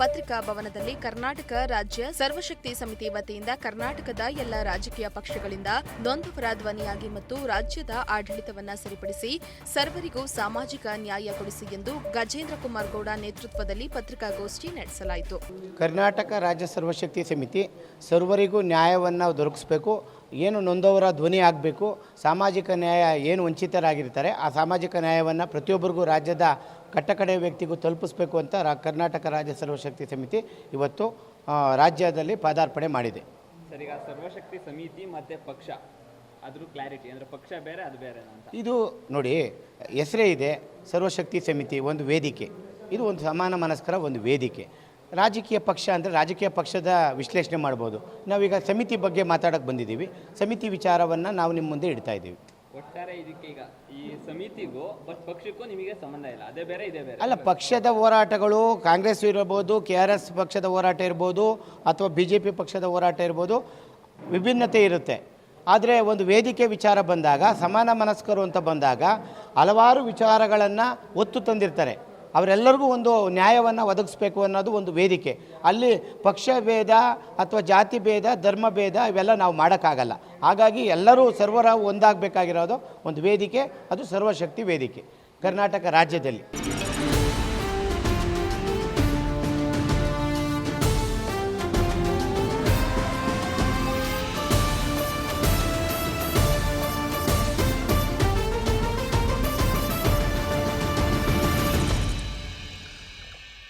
ಪತ್ರಿಕಾ ಭವನದಲ್ಲಿ ಕರ್ನಾಟಕ ರಾಜ್ಯ ಸರ್ವಶಕ್ತಿ ಸಮಿತಿ ವತಿಯಿಂದ ಕರ್ನಾಟಕದ ಎಲ್ಲ ರಾಜಕೀಯ ಪಕ್ಷಗಳಿಂದ ನೊಂದವರ ಧ್ವನಿಯಾಗಿ ಮತ್ತು ರಾಜ್ಯದ ಆಡಳಿತವನ್ನ ಸರಿಪಡಿಸಿ ಸರ್ವರಿಗೂ ಸಾಮಾಜಿಕ ನ್ಯಾಯ ಕೊಡಿಸಿ ಎಂದು ಗಜೇಂದ್ರ ಕುಮಾರ್ ಗೌಡ ನೇತೃತ್ವದಲ್ಲಿ ಪತ್ರಿಕಾಗೋಷ್ಠಿ ನಡೆಸಲಾಯಿತು. ಕರ್ನಾಟಕ ರಾಜ್ಯ ಸರ್ವಶಕ್ತಿ ಸಮಿತಿ ಸರ್ವರಿಗೂ ನ್ಯಾಯವನ್ನು ದೊರಕಿಸ್ಬೇಕು. ಏನು ನೊಂದವರ ಧ್ವನಿ ಆಗಬೇಕು ಸಾಮಾಜಿಕ ನ್ಯಾಯ ಏನು ವಂಚಿತರಾಗಿರ್ತಾರೆ ಆ ಸಾಮಾಜಿಕ ನ್ಯಾಯವನ್ನು ಪ್ರತಿಯೊಬ್ಬರಿಗೂ ರಾಜ್ಯದ ಕಟ್ಟಕಡೆ ವ್ಯಕ್ತಿಗೂ ತಲುಪಿಸ್ಬೇಕು ಅಂತ ರಾ ಕರ್ನಾಟಕ ರಾಜ್ಯ ಸರ್ವಶಕ್ತಿ ಸಮಿತಿ ಇವತ್ತು ರಾಜ್ಯದಲ್ಲಿ ಪಾದಾರ್ಪಣೆ ಮಾಡಿದೆ. ಸರ್ ಈಗ ಸರ್ವಶಕ್ತಿ ಸಮಿತಿ ಮತ್ತು ಪಕ್ಷ ಅದ್ರ ಕ್ಲಾರಿಟಿ ಅಂದರೆ ಪಕ್ಷ ಬೇರೆ ಅದು ಬೇರೆ ಇದು ನೋಡಿ ಹೆಸರೇ ಇದೆ ಸರ್ವಶಕ್ತಿ ಸಮಿತಿ ಒಂದು ವೇದಿಕೆ. ಇದು ಒಂದು ಸಮಾನ ಮನಸ್ಕರ ಒಂದು ವೇದಿಕೆ. ರಾಜಕೀಯ ಪಕ್ಷ ಅಂದರೆ ರಾಜಕೀಯ ಪಕ್ಷದ ವಿಶ್ಲೇಷಣೆ ಮಾಡ್ಬೋದು. ನಾವೀಗ ಸಮಿತಿ ಬಗ್ಗೆ ಮಾತಾಡೋಕ್ಕೆ ಬಂದಿದ್ದೀವಿ. ಸಮಿತಿ ವಿಚಾರವನ್ನು ನಾವು ನಿಮ್ಮ ಮುಂದೆ ಇಡ್ತಾ ಇದ್ದೀವಿ. ಒಟ್ಟಾರೆ ಇದಕ್ಕೆ ಈಗ ಈ ಸಮಿತಿಗೂ ಬಟ್ ಪಕ್ಷಕ್ಕೂ ನಿಮಗೆ ಸಂಬಂಧ ಇಲ್ಲ. ಅದೇ ಬೇರೆ ಇದೇ ಬೇರೆ. ಅಲ್ಲ ಪಕ್ಷದ ಹೋರಾಟಗಳು ಕಾಂಗ್ರೆಸ್ ಇರ್ಬೋದು ಕೆ ಆರ್ ಎಸ್ ಪಕ್ಷದ ಹೋರಾಟ ಇರ್ಬೋದು ಅಥವಾ ಬಿ ಜೆ ಪಿ ಪಕ್ಷದ ಹೋರಾಟ ಇರ್ಬೋದು ವಿಭಿನ್ನತೆ ಇರುತ್ತೆ. ಆದರೆ ಒಂದು ವೇದಿಕೆ ವಿಚಾರ ಬಂದಾಗ ಸಮಾನ ಮನಸ್ಕರು ಅಂತ ಬಂದಾಗ ಹಲವಾರು ವಿಚಾರಗಳನ್ನು ಒತ್ತು ತಂದಿರ್ತಾರೆ. ಅವರೆಲ್ಲರಿಗೂ ಒಂದು ನ್ಯಾಯವನ್ನು ಒದಗಿಸ್ಬೇಕು ಅನ್ನೋದು ಒಂದು ವೇದಿಕೆ. ಅಲ್ಲಿ ಪಕ್ಷ ಭೇದ ಅಥವಾ ಜಾತಿ ಭೇದ ಧರ್ಮ ಭೇದ ಇವೆಲ್ಲ ನಾವು ಮಾಡೋಕ್ಕಾಗಲ್ಲ. ಹಾಗಾಗಿ ಎಲ್ಲರೂ ಸರ್ವರ ಒಂದಾಗಬೇಕಾಗಿರೋದು ಒಂದು ವೇದಿಕೆ, ಅದು ಸರ್ವಶಕ್ತಿ ವೇದಿಕೆ, ಕರ್ನಾಟಕ ರಾಜ್ಯದಲ್ಲಿ.